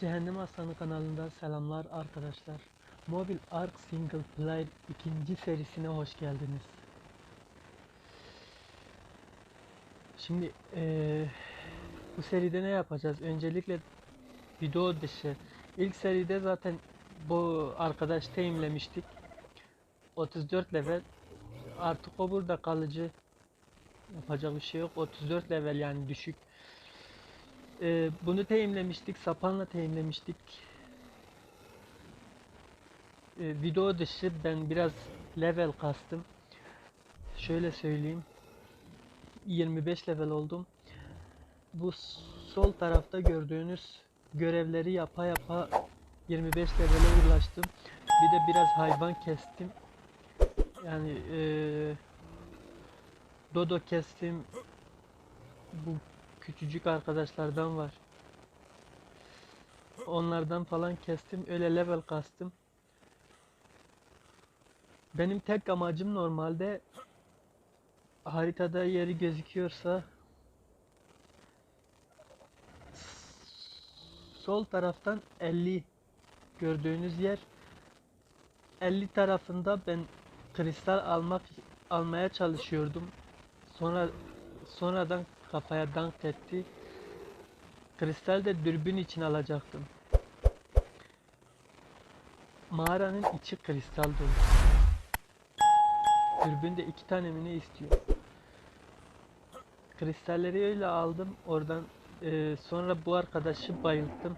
Cehennem Aslanı kanalından selamlar arkadaşlar. Mobile Ark Single Player ikinci serisine hoş geldiniz. Şimdi eee, bu seride ne yapacağız? Öncelikle video dışı. İlk seride zaten bu arkadaş teyimlemiştik. 34 level. Artık o burada kalıcı. Yapacak bir şey yok. 34 level yani düşük. Ee, bunu teyimlemiştik. Sapanla teyimlemiştik. Ee, video dışı ben biraz level kastım. Şöyle söyleyeyim. 25 level oldum. Bu sol tarafta gördüğünüz görevleri yapa yapa 25 levele ulaştım. Bir de biraz hayvan kestim. Yani eee Dodo kestim. Bu küçücük arkadaşlardan var. Onlardan falan kestim. Öyle level kastım. Benim tek amacım normalde haritada yeri gözüküyorsa sol taraftan 50 gördüğünüz yer 50 tarafında ben kristal almak almaya çalışıyordum. Sonra sonradan kafaya dank etti. Kristal de dürbün için alacaktım. Mağaranın içi kristal dolu. Dürbünde iki tane mi istiyor? Kristalleri öyle aldım. Oradan eee, sonra bu arkadaşı bayılttım.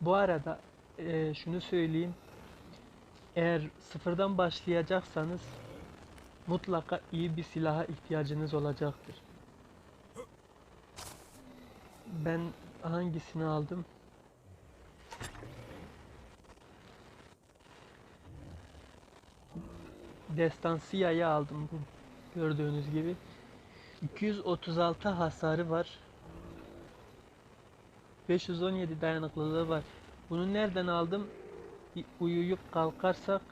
Bu arada eee, şunu söyleyeyim. Eğer sıfırdan başlayacaksanız mutlaka iyi bir silaha ihtiyacınız olacaktır. Ben hangisini aldım? Destansiya'yı aldım bu gördüğünüz gibi. 236 hasarı var. 517 dayanıklılığı var. Bunu nereden aldım? Uyuyup kalkarsak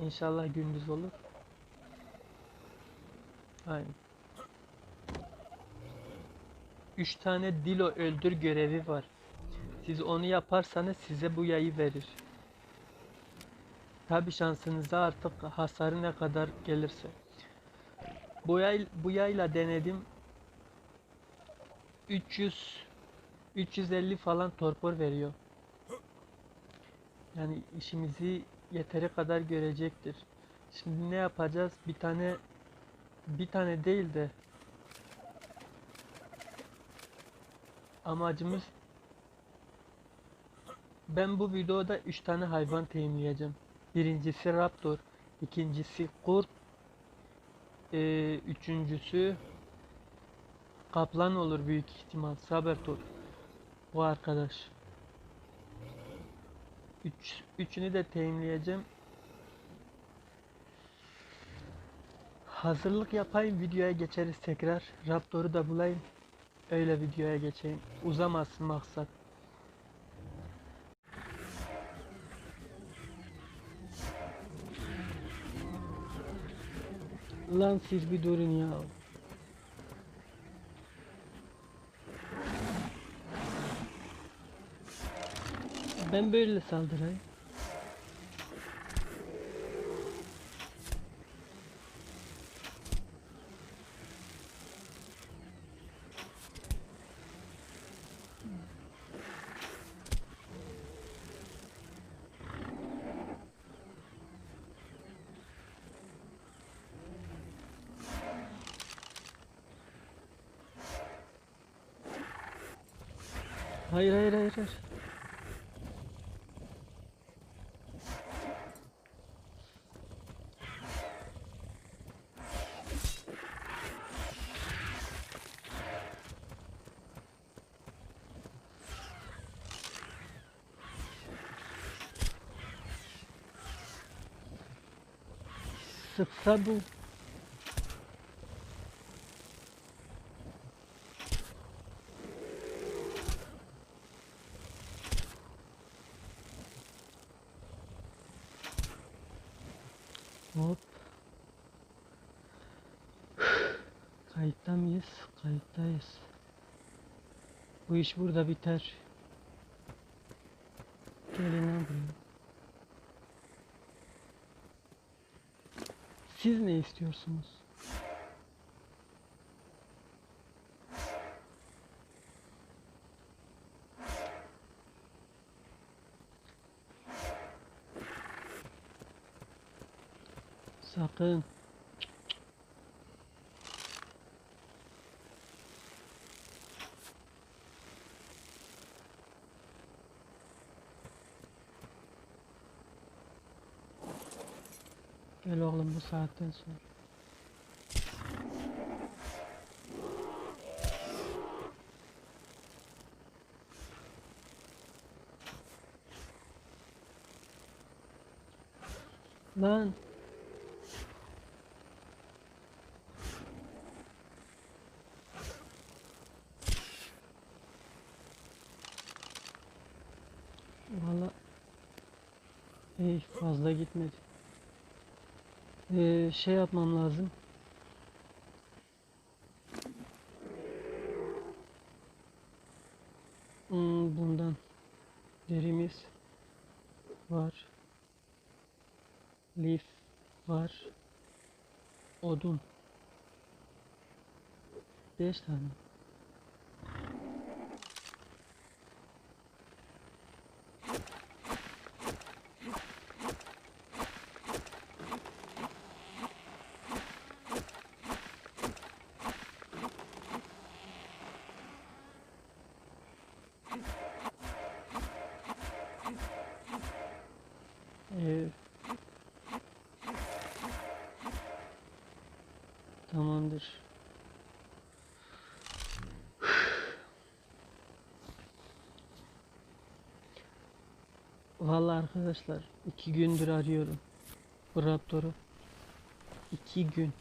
İnşallah gündüz olur. Aynen. 3 tane dilo öldür görevi var. Siz onu yaparsanız size bu yayı verir. Tabi şansınıza artık hasarı ne kadar gelirse. Bu yay bu yayla denedim. 300 350 falan torpor veriyor. Yani işimizi yeteri kadar görecektir. Şimdi ne yapacağız? Bir tane bir tane değil de amacımız ben bu videoda 3 tane hayvan teyimleyeceğim. Birincisi raptor, ikincisi kurt, eee, üçüncüsü kaplan olur büyük ihtimal. Sabertooth. Bu arkadaş. Üç, üçünü de teyimleyeceğim. Hazırlık yapayım videoya geçeriz tekrar. Raptor'u da bulayım. Öyle videoya geçeyim. Uzamasın maksat. Lan siz bir durun ya. Ben böyle saldırayım. Hayır hayır hayır hayır. Sıksa bu. Bu iş burada biter. Gelin lan buraya. Siz ne istiyorsunuz? Sakın. Gel oğlum bu saatten sonra. Lan. Valla Ey fazla gitmedi. Ee, şey yapmam lazım. Hmm, bundan derimiz var. Lif var. Odun. Beş tane. Ee, tamamdır. Vallahi arkadaşlar iki gündür arıyorum bu Raptor'u. İki gün.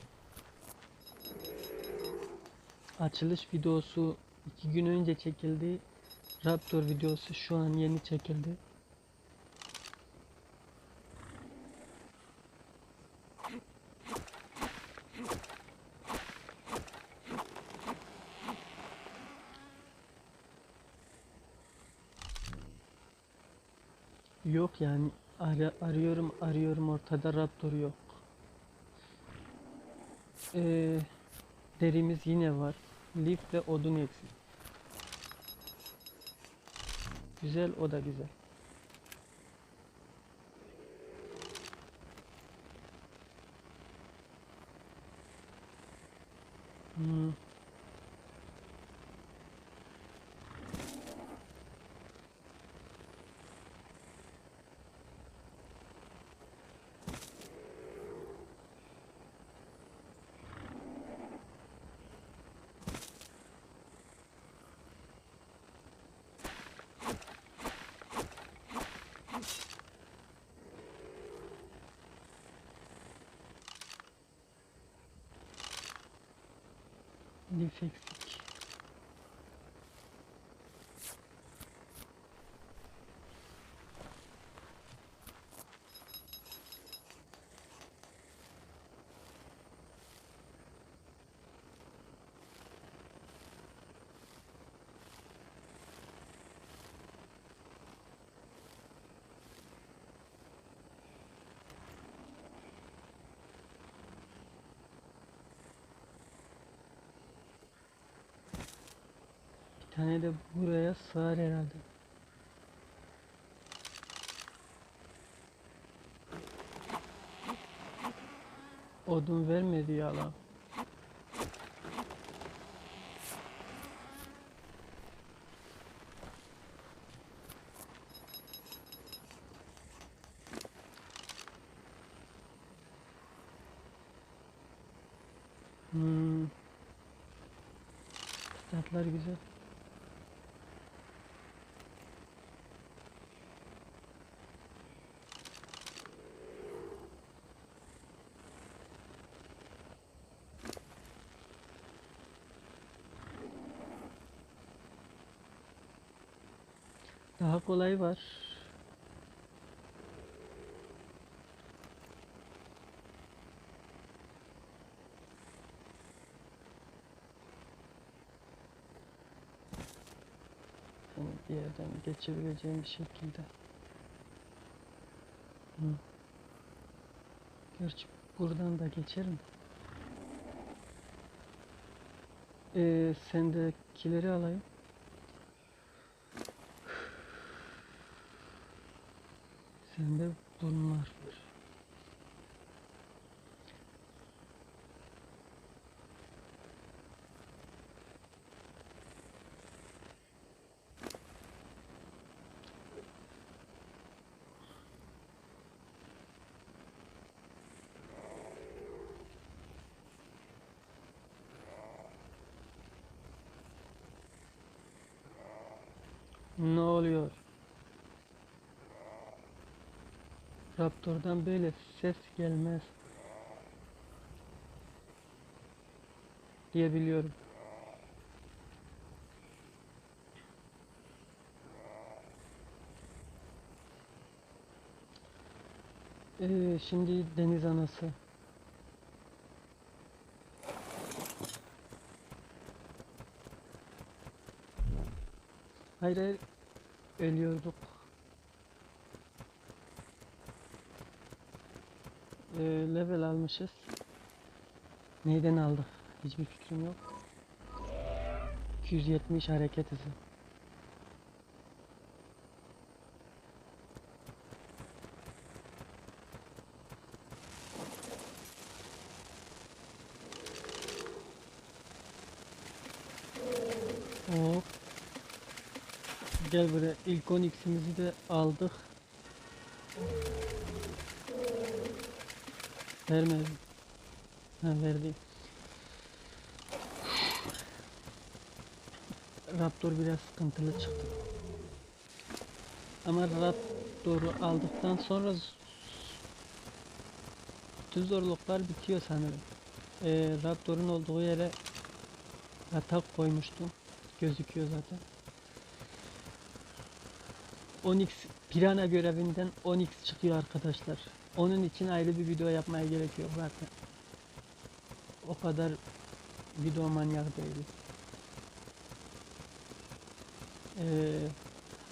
Açılış videosu iki gün önce çekildi. Raptor videosu şu an yeni çekildi. Yok yani ara- arıyorum arıyorum ortada Raptor yok. Ee, derimiz yine var. Lif ve odun eksik. Güzel o da güzel. Hmm. Lif tane de buraya sığar herhalde. Odun vermedi ya lan. Hmm. Statlar güzel. Kolay var. seni bir yerden geçebileceğim bir şekilde. Hı. Gerçi buradan da geçerim. Ee, sendekileri alayım. Sende bunlar var. Ne oluyor? Raptor'dan böyle ses gelmez diye biliyorum. Ee, şimdi deniz anası. Hayır hayır ölüyorduk. Ee, level almışız. Neyden aldık? Hiçbir fikrim yok. 270 hareket hızı. Hop. Gel buraya. İlk 10x'imizi de aldık. Vermedi. Ha verdi. Raptor biraz sıkıntılı çıktı. Ama Raptor'u aldıktan sonra bütün zorluklar bitiyor sanırım. Ee, Raptor'un olduğu yere yatak koymuştum. Gözüküyor zaten. 10x Pirana görevinden 10x çıkıyor arkadaşlar. Onun için ayrı bir video yapmaya gerek yok zaten. O kadar video manyak değiliz. Ee,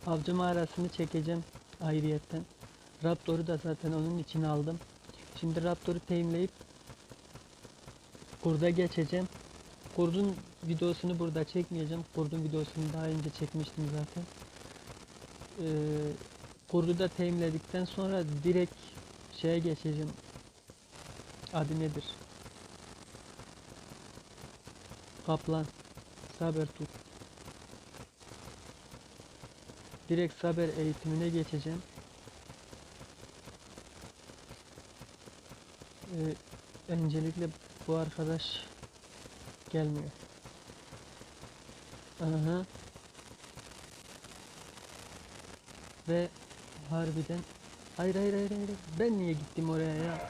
avcı mağarasını çekeceğim ayrıyetten. Raptor'u da zaten onun için aldım. Şimdi Raptor'u teyimleyip kurda geçeceğim. Kurdun videosunu burada çekmeyeceğim. Kurdun videosunu daha önce çekmiştim zaten. Ee, kurdu da teyimledikten sonra direkt şeye geçeceğim. Adı nedir? Kaplan. Saber tut. Direkt saber eğitimine geçeceğim. Ee, öncelikle bu arkadaş gelmiyor. Aha. Ve harbiden hayır hayır hayır hayır ben niye gittim oraya ya?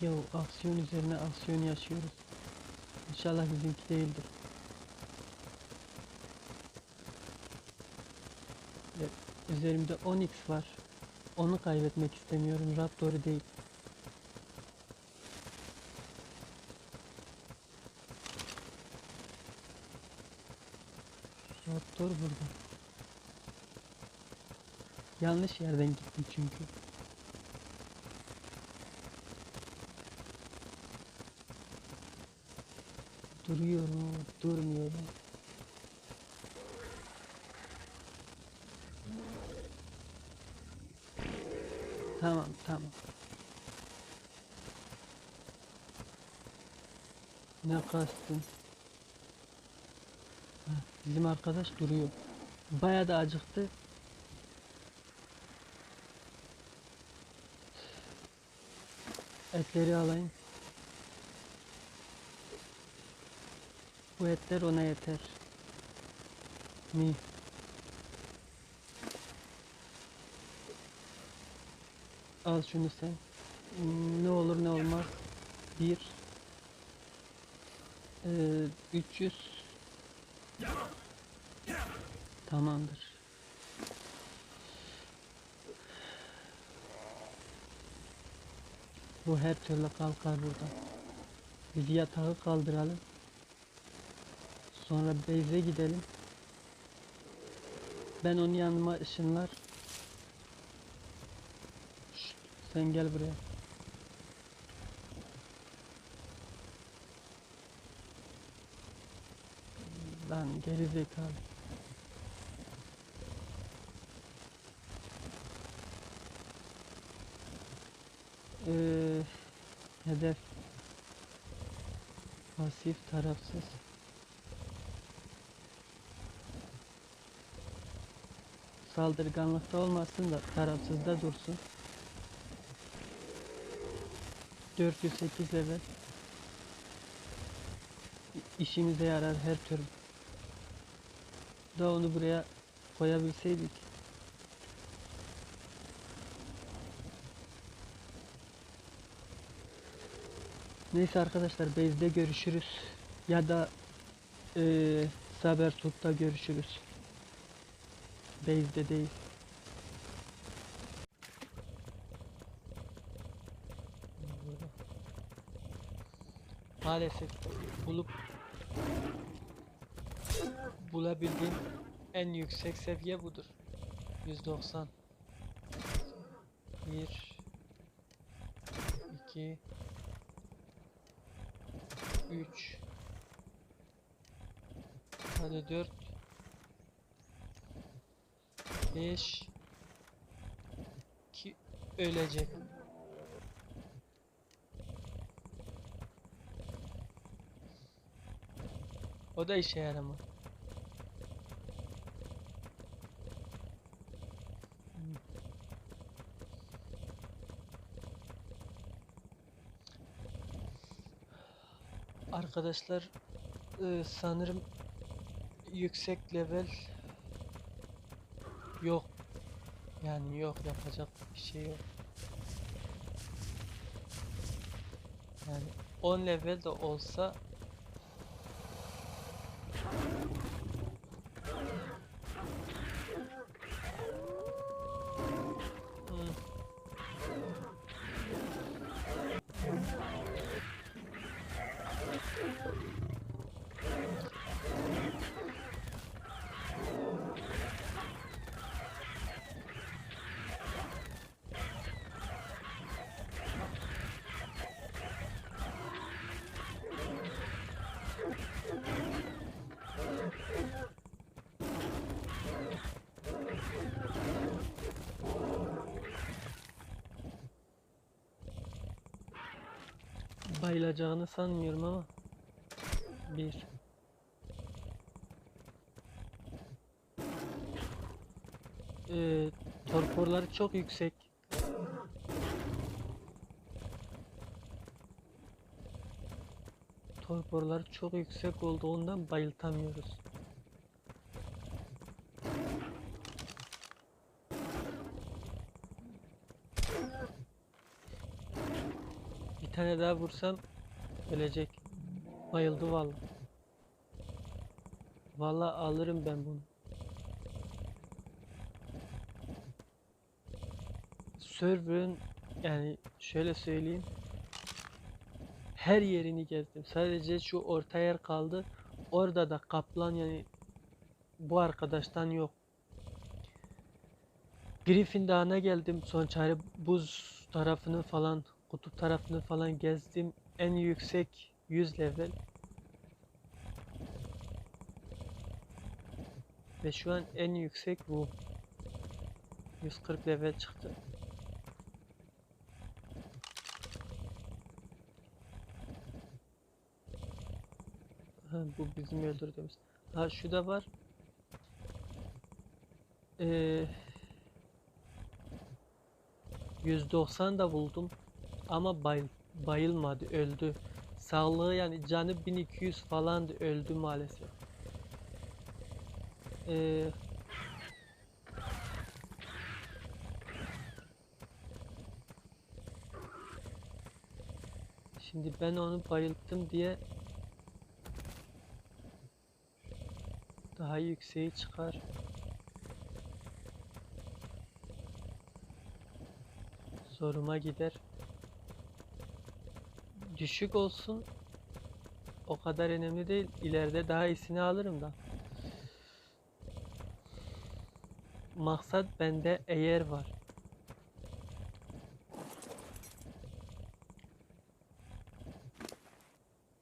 Yo aksiyon üzerine aksiyon yaşıyoruz. İnşallah bizimki değildir. Ve üzerimde 10x var. Onu kaybetmek istemiyorum. Raptor'u değil. Raptor burada. Yanlış yerden gittim çünkü. Duruyorum, durmuyorum. Tamam, tamam. Ne kastın? Bizim arkadaş duruyor. Bayağı da acıktı. Etleri alayım. Bu etler ona yeter. Mi? Al şunu sen. Ne olur ne olmaz. Bir. Ee, 300. Tamamdır. Bu her türlü kalkar buradan. Biz yatağı kaldıralım. Sonra base'e gidelim. Ben onu yanıma ışınlar. Şşt, sen gel buraya. Lan geri zekalı. Ee, hedef. Pasif tarafsız. Saldırganlıkta olmasın da tarafsızda dursun. 408 level. İşimize yarar her türlü da onu buraya koyabilseydik Neyse arkadaşlar base'de görüşürüz ya da eee Sabertooth'ta görüşürüz. Base'de değil. Maalesef bulup bulabildiğim en yüksek seviye budur. 190 1 2 3 Hadi 4 5 2 ölecek. O da işe yaramaz. Arkadaşlar e, sanırım yüksek level yok. Yani yok yapacak bir şey yok. Yani 10 level de olsa Hmm. Bayılacağını sanmıyorum ama. Bir. Ee, torporları çok yüksek. Torporları çok yüksek olduğundan bayıltamıyoruz. Bir tane daha vursam ölecek bayıldı vallahi Vallahi alırım ben bunu server'ın yani şöyle söyleyeyim her yerini gezdim. Sadece şu orta yer kaldı. Orada da kaplan yani bu arkadaştan yok. Griffin Dağı'na geldim. Son çare buz tarafını falan, kutup tarafını falan gezdim. En yüksek 100 level. Ve şu an en yüksek bu. 140 level çıktı. Ha, bu bizim öldürdüğümüz. Ha şu da var. Ee, 190 da buldum. Ama bayıl, bayılmadı, öldü. Sağlığı yani canı 1200 falandı, öldü maalesef. Ee, şimdi ben onu bayılttım diye daha yükseği çıkar. Zoruma gider. Düşük olsun o kadar önemli değil. İleride daha iyisini alırım da. Maksat bende eğer var.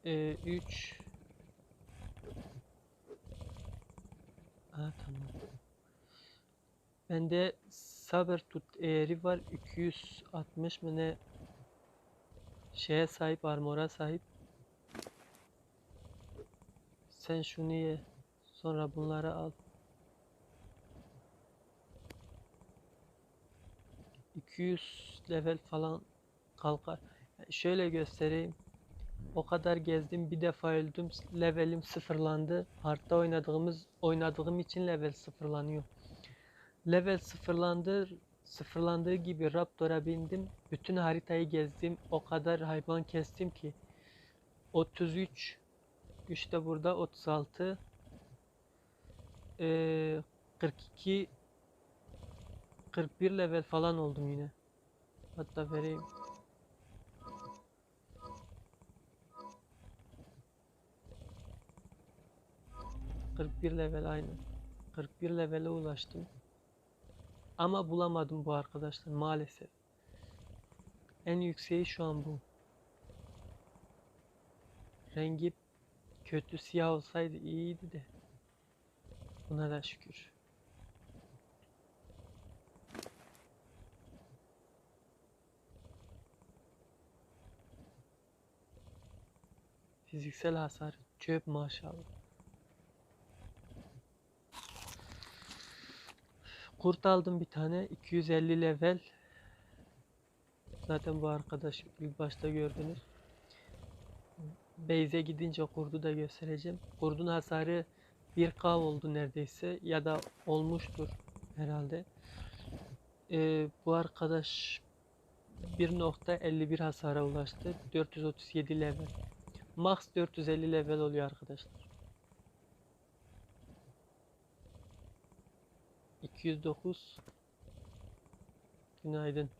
Ee, 3 Ha tamam. Bende saber tut eğri var 260 mı ne şeye sahip armora sahip. Sen şunu ye. Sonra bunları al. 200 level falan kalkar. Şöyle göstereyim. O kadar gezdim bir defa öldüm. Levelim sıfırlandı. Hard'da oynadığımız oynadığım için level sıfırlanıyor. Level sıfırlandı. Sıfırlandığı gibi Raptor'a bindim. Bütün haritayı gezdim. O kadar hayvan kestim ki. 33 işte burada 36 ee, 42 41 level falan oldum yine. Hatta vereyim. Bir level aynı. 41 levele ulaştım. Ama bulamadım bu arkadaşlar maalesef. En yükseği şu an bu. Rengi kötü siyah olsaydı iyiydi de. Buna da şükür. Fiziksel hasar çöp maşallah. Kurt aldım bir tane 250 level. Zaten bu arkadaş ilk başta gördünüz. Beyze gidince kurdu da göstereceğim. Kurdun hasarı 1k oldu neredeyse ya da olmuştur herhalde. Ee, bu arkadaş 1.51 hasara ulaştı. 437 level. Max 450 level oluyor arkadaşlar. 209 Günaydın.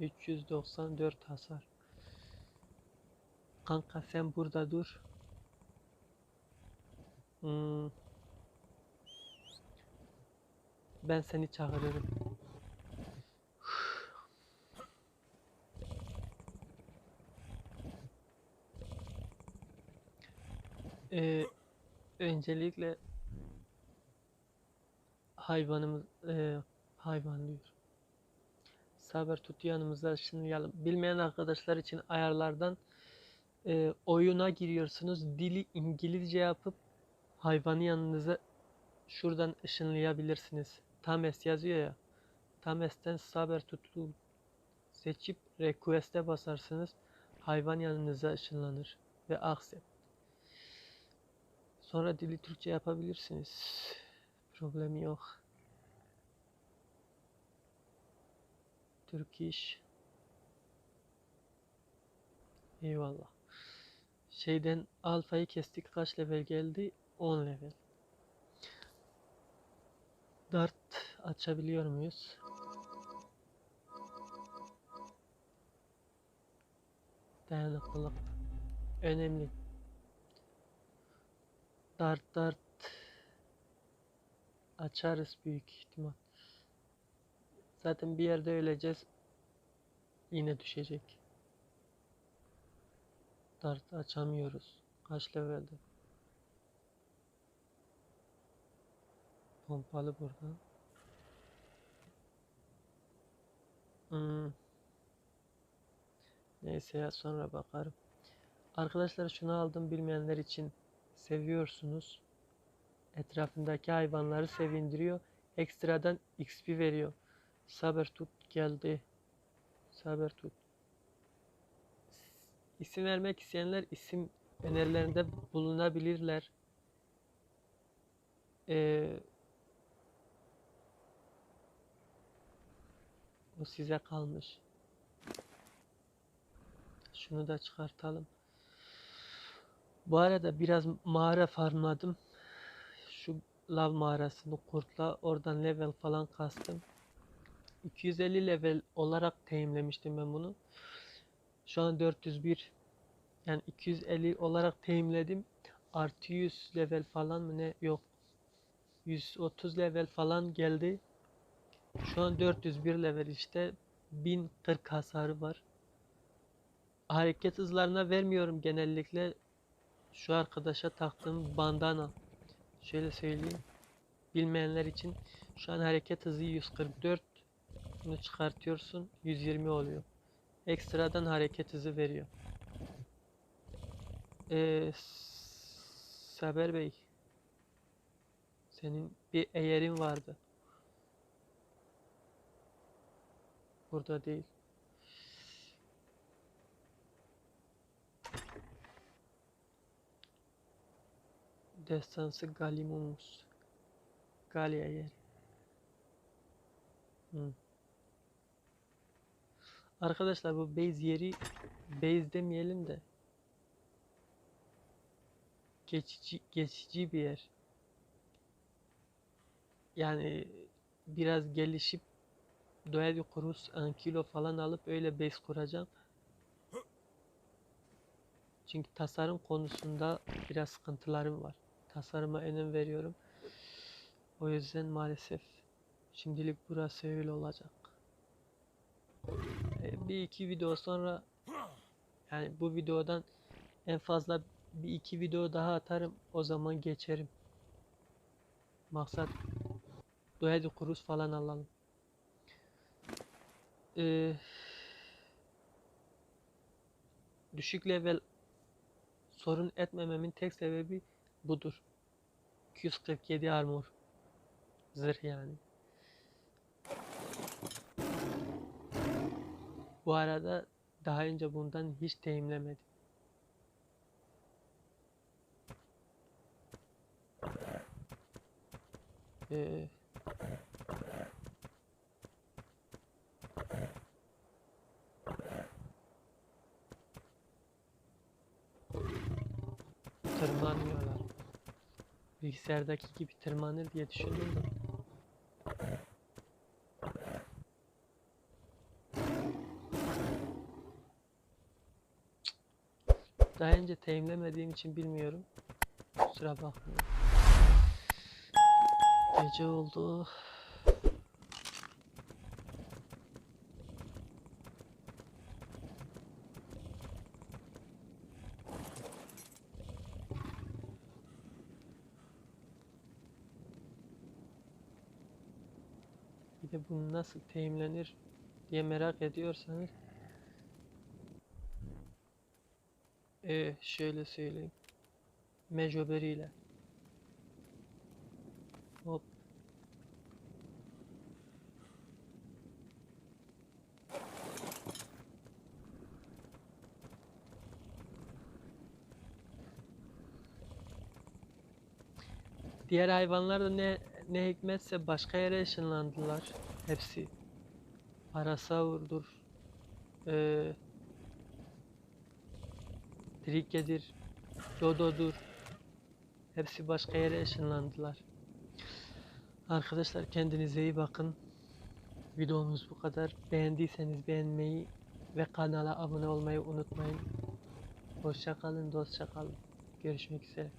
Üç yüz doksan dört hasar. Kanka sen burada dur. Hmm. Ben seni çağırırım. Ee, öncelikle hayvanımız e, hayvan diyor. Saber tut yanımıza ışınlayalım. Bilmeyen arkadaşlar için ayarlardan e, oyuna giriyorsunuz. Dili İngilizce yapıp hayvanı yanınıza şuradan ışınlayabilirsiniz. Tames yazıyor ya. Tames'ten Saber tutu seçip request'e basarsınız. Hayvan yanınıza ışınlanır ve accept. Sonra dili Türkçe yapabilirsiniz. Problemi yok. Türk iş. Eyvallah. Şeyden alfayı kestik. Kaç level geldi? 10 level. Dart açabiliyor muyuz? Dayanıklılık. Önemli. Dart dart açarız büyük ihtimal. Zaten bir yerde öleceğiz. Yine düşecek. Dart açamıyoruz. Kaç levelde? Pompalı burada. Hmm. Neyse ya sonra bakarım. Arkadaşlar şunu aldım bilmeyenler için seviyorsunuz. Etrafındaki hayvanları sevindiriyor. Ekstradan XP veriyor. Saber tut geldi. Saber tut. İsim vermek isteyenler isim önerilerinde bulunabilirler. Ee, o size kalmış. Şunu da çıkartalım. Bu arada biraz mağara farmladım. Şu lav mağarasını kurtla oradan level falan kastım. 250 level olarak teyimlemiştim ben bunu. Şu an 401 yani 250 olarak teyimledim. Artı 100 level falan mı ne? Yok. 130 level falan geldi. Şu an 401 level işte 1040 hasarı var. Hareket hızlarına vermiyorum genellikle. Şu arkadaşa taktığım bandana. Şöyle söyleyeyim. Bilmeyenler için şu an hareket hızı 144. Bunu çıkartıyorsun 120 oluyor. Ekstradan hareket hızı veriyor. Ee, Saber Bey. Senin bir eğerin vardı. Burada değil. Destansı Galimumus. Galya yeri. Hı. Arkadaşlar bu base yeri base demeyelim de geçici geçici bir yer. Yani biraz gelişip Doğa bir kurus kilo falan alıp öyle base kuracağım. Çünkü tasarım konusunda biraz sıkıntılarım var. Tasarıma önem veriyorum. O yüzden maalesef şimdilik burası öyle olacak. E, Bir iki video sonra yani bu videodan en fazla bir iki video daha atarım. O zaman geçerim. Maksat Doğa kurus falan alalım. Ee, düşük level sorun etmememin tek sebebi budur. 247 armor. Zırh yani. Bu arada daha önce bundan hiç teyimlemedim. Ee, tırmanmıyorlar. Bilgisayardaki gibi tırmanır diye düşündüm de. Daha önce teyimlemediğim için bilmiyorum. Kusura bakmayın. Gece oldu. Bir de bu nasıl teyimlenir diye merak ediyorsanız ee, şöyle söyleyeyim. Mecoberiyle. Hop. Diğer hayvanlar da ne ne hikmetse başka yere ışınlandılar. Hepsi. Parasaur'dur. Ee, Trike'dir. Dodo'dur. Hepsi başka yere ışınlandılar. Arkadaşlar kendinize iyi bakın. Videomuz bu kadar. Beğendiyseniz beğenmeyi ve kanala abone olmayı unutmayın. Hoşça kalın, dostça. Görüşmek üzere.